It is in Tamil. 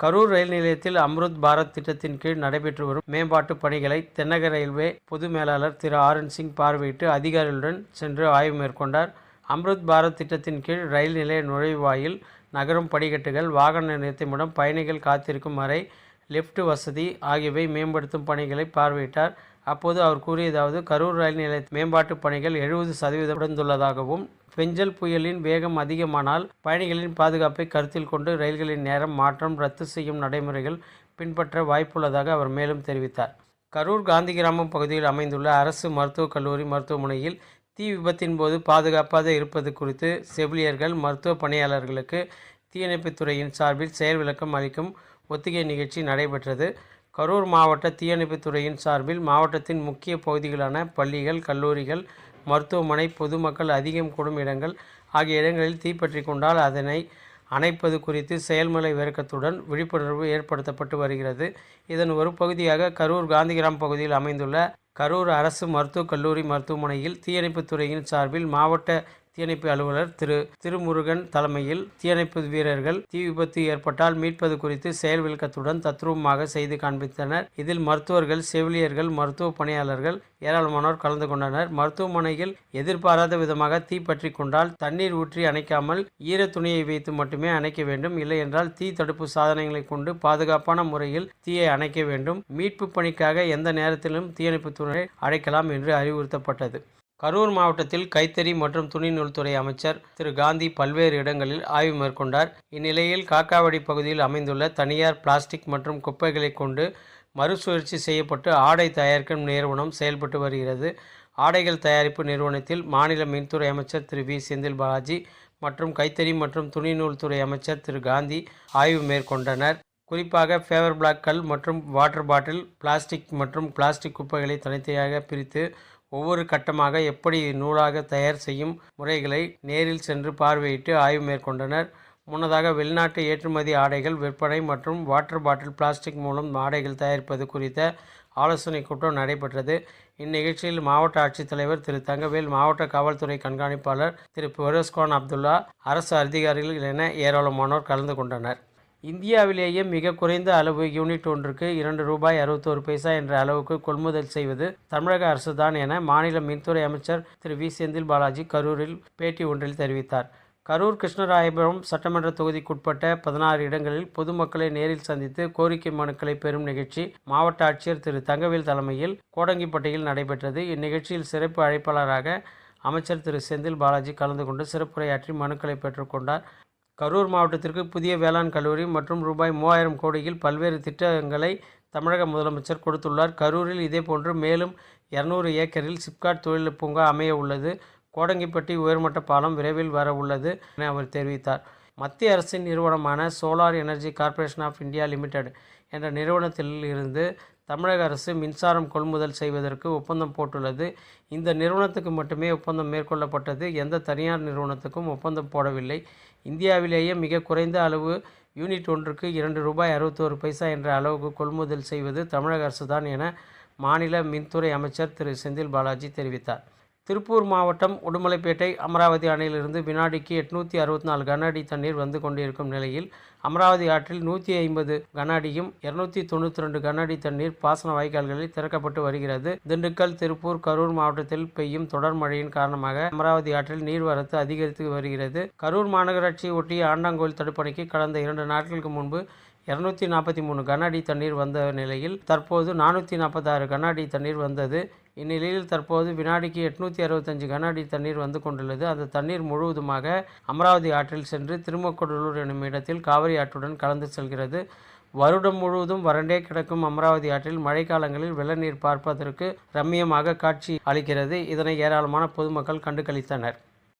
கரூர் ரயில் நிலையத்தில் அம்ருத் பாரத் திட்டத்தின் கீழ் நடைபெற்று வரும் மேம்பாட்டு பணிகளை தென்னக ரயில்வே பொது மேலாளர் திரு ஆர் என் சிங் பார்வையிட்டு அதிகாரிகளுடன் சென்று ஆய்வு மேற்கொண்டார். அம்ருத் பாரத் திட்டத்தின் கீழ் ரயில் நிலைய நுழைவாயில் நகரும் படிக்கட்டுகள் வாகன நிறுத்தமிடம் பயணிகள் காத்திருக்கும் அறை லிஃப்ட் வசதி ஆகியவை மேம்படுத்தும் பணிகளை பார்வையிட்டார். அப்போது அவர் கூறியதாவது கரூர் ரயில் நிலைய மேம்பாட்டு பணிகள் எழுபது சதவீதம் உடந்துள்ளதாகவும் பெஞ்சல் புயலின் வேகம் அதிகமானால் பயணிகளின் பாதுகாப்பை கருத்தில் கொண்டு ரயில்களின் நேரம் மாற்றம் ரத்து செய்யும் நடைமுறைகள் பின்பற்ற வாய்ப்புள்ளதாக அவர் மேலும் தெரிவித்தார். கரூர் காந்தி கிராமம் பகுதியில் அமைந்துள்ள அரசு மருத்துவக் கல்லூரி மருத்துவமனையில் தீ விபத்தின் போது பாதுகாப்பாக இருப்பது குறித்து செவிலியர்கள் மருத்துவ பணியாளர்களுக்கு தீயணைப்புத்துறையின் சார்பில் செயல் விளக்கம் அளிக்கும் ஒத்திகை நிகழ்ச்சி நடைபெற்றது. கரூர் மாவட்ட தீயணைப்புத்துறையின் சார்பில் மாவட்டத்தின் முக்கிய பகுதிகளான பள்ளிகள் கல்லூரிகள் மருத்துவமனை பொதுமக்கள் அதிகம் கூடும் இடங்கள் ஆகிய இடங்களில் தீப்பற்றி கொண்டால் அதனை அணைப்பது குறித்து செயல்முறை விளக்கத்துடன் விழிப்புணர்வு ஏற்படுத்தப்பட்டு வருகிறது. இதன் ஒரு பகுதியாக கரூர் காந்திகிராம் பகுதியில் அமைந்துள்ள கரூர் அரசு மருத்துவக் கல்லூரி மருத்துவமனையில் தீயணைப்புத் துறையின் சார்பில் மாவட்ட தீயணைப்பு அலுவலர் திரு திருமுருகன் தலைமையில் தீயணைப்பு வீரர்கள் தீ விபத்து ஏற்பட்டால் மீட்பது குறித்து செயல் விளக்கத்துடன் தத்ரூபமாக செய்து காண்பித்தனர். இதில் மருத்துவர்கள் செவிலியர்கள் மருத்துவ பணியாளர்கள் ஏராளமானோர் கலந்து கொண்டனர். மருத்துவமனையில் எதிர்பாராத விதமாக தீ பற்றி கொண்டால் தண்ணீர் ஊற்றி அணைக்காமல் ஈர துணியை வைத்து மட்டுமே அணைக்க வேண்டும். இல்லை என்றால் தீ தடுப்பு சாதனங்களை கொண்டு பாதுகாப்பான முறையில் தீயை அணைக்க வேண்டும். மீட்பு பணிக்காக எந்த நேரத்திலும் தீயணைப்புத்துறை அழைக்கலாம் என்று அறிவுறுத்தப்பட்டது. கரூர் மாவட்டத்தில் கைத்தறி மற்றும் துணிநூல்துறை அமைச்சர் திரு காந்தி பல்வேறு இடங்களில் ஆய்வு மேற்கொண்டார். இந்நிலையில் காக்காவடி பகுதியில் அமைந்துள்ள தனியார் பிளாஸ்டிக் மற்றும் குப்பைகளை கொண்டு மறுசுழற்சி செய்யப்பட்டு ஆடை தயாரிக்கும் நிறுவனம் செயல்பட்டு வருகிறது. ஆடைகள் தயாரிப்பு நிறுவனத்தில் மாநில மின்துறை அமைச்சர் திரு வி. செந்தில் பாலாஜி மற்றும் கைத்தறி மற்றும் துணிநூல்துறை அமைச்சர் திரு காந்தி ஆய்வு மேற்கொண்டனர். குறிப்பாக ஃபேவர் பிளாக் கல் மற்றும் வாட்டர் பாட்டில் பிளாஸ்டிக் மற்றும் பிளாஸ்டிக் குப்பைகளை தனித்தனியாக பிரித்து ஒவ்வொரு கட்டமாக எப்படி நூலாக தயார் செய்யும் முறைகளை நேரில் சென்று பார்வையிட்டு ஆய்வு மேற்கொண்டனர். முன்னதாக வெளிநாட்டு ஏற்றுமதி ஆடைகள் விற்பனை மற்றும் வாட்டர் பாட்டில் பிளாஸ்டிக் மூலம் ஆடைகள் தயாரிப்பது குறித்த ஆலோசனை கூட்டம் நடைபெற்றது. இந்நிகழ்ச்சியில் மாவட்ட ஆட்சித்தலைவர் திரு தங்கவேல் மாவட்ட காவல்துறை கண்காணிப்பாளர் திரு பெரோஸ்கான் அப்துல்லா அரசு அதிகாரிகள் என ஏராளமானோர் கலந்து கொண்டனர். இந்தியாவிலேயே மிக குறைந்த அளவு யூனிட் ஒன்றுக்கு இரண்டு ரூபாய் அறுபத்தோரு பைசா என்ற அளவுக்கு கொள்முதல் செய்வது தமிழக அரசு தான் என மாநில மின்துறை அமைச்சர் திரு வி. செந்தில் பாலாஜி கரூரில் பேட்டி ஒன்றில் தெரிவித்தார். கரூர் கிருஷ்ணராயபுரம் சட்டமன்ற தொகுதிக்குட்பட்ட பதினாறு இடங்களில் பொதுமக்களை நேரில் சந்தித்து கோரிக்கை மனுக்களை பெறும் நிகழ்ச்சி மாவட்ட ஆட்சியர் திரு தங்கவேல் தலைமையில் கோடங்கிப்பட்டியில் நடைபெற்றது. இந்நிகழ்ச்சியில் சிறப்பு அழைப்பாளராக அமைச்சர் திரு செந்தில் பாலாஜி கலந்து கொண்டு சிறப்புரையாற்றி மனுக்களை பெற்றுக்கொண்டார் கரூர் மாவட்டத்திற்கு புதிய வேளாண் கல்லூரி மற்றும் ரூபாய் மூவாயிரம் கோடியில் பல்வேறு திட்டங்களை தமிழக முதலமைச்சர் கொடுத்துள்ளார். கரூரில் இதேபோன்று மேலும் இரநூறு ஏக்கரில் சிப்காட் தொழில் பூங்கா அமைய உள்ளது. கோடங்கிப்பட்டி உயர்மட்ட பாலம் விரைவில் வர உள்ளது என அவர் தெரிவித்தார். மத்திய அரசின் நிறுவனமான solar energy corporation of India limited என்ற நிறுவனத்தில் இருந்து தமிழக அரசு மின்சாரம் கொள்முதல் செய்வதற்கு ஒப்பந்தம் போட்டுள்ளது. இந்த நிறுவனத்துக்கு மட்டுமே ஒப்பந்தம் மேற்கொள்ளப்பட்டது. எந்த தனியார் நிறுவனத்துக்கும் ஒப்பந்தம் போடவில்லை. இந்தியாவிலேயே மிக குறைந்த அளவு யூனிட் ஒன்றுக்கு இரண்டு ரூபாய் அறுபத்தோரு பைசா என்ற அளவுக்கு கொள்முதல் செய்வது தமிழக அரசு தான் என மாநில மின்துறை அமைச்சர் திரு செந்தில் பாலாஜி தெரிவித்தார். திருப்பூர் மாவட்டம் உடுமலைப்பேட்டை அமராவதி அணையிலிருந்து வினாடிக்கு எட்நூற்றி அறுபத்தி நாலு கன அடி தண்ணீர் வந்து கொண்டிருக்கும் நிலையில் அமராவதி ஆற்றில் நூற்றி ஐம்பது கன அடியும் தொண்ணூற்றி ரெண்டு கன அடி தண்ணீர் பாசன வாய்க்கால்களில் திறக்கப்பட்டு வருகிறது. திண்டுக்கல் திருப்பூர் கரூர் மாவட்டத்தில் பெய்யும் தொடர் மழையின் காரணமாக அமராவதி ஆற்றில் நீர்வரத்து அதிகரித்து வருகிறது. கரூர் மாநகராட்சியை ஒட்டிய ஆண்டாங்கோயில் தடுப்பணைக்கு கடந்த இரண்டு நாட்களுக்கு முன்பு இரநூத்தி நாற்பத்தி மூணு கன அடி தண்ணீர் வந்த நிலையில் தற்போது நானூற்றி நாற்பத்தாறு கன அடி தண்ணீர் வந்தது. இந்நிலையில் தற்போது வினாடிக்கு எட்நூற்றி அறுபத்தஞ்சு கன அடி தண்ணீர் வந்து கொண்டுள்ளது. அந்த தண்ணீர் முழுவதுமாக அமராவதி ஆற்றில் சென்று திருமக்கடலூர் எனும் இடத்தில் காவிரி ஆற்றுடன் கலந்து செல்கிறது. வருடம் முழுவதும் வறண்டே கிடக்கும் அமராவதி ஆற்றில் மழைக்காலங்களில் வெள்ளநீர் பார்ப்பதற்கு ரம்மியமாக காட்சி அளிக்கிறது. இதனை ஏராளமான பொதுமக்கள் கண்டுகளித்தனர்.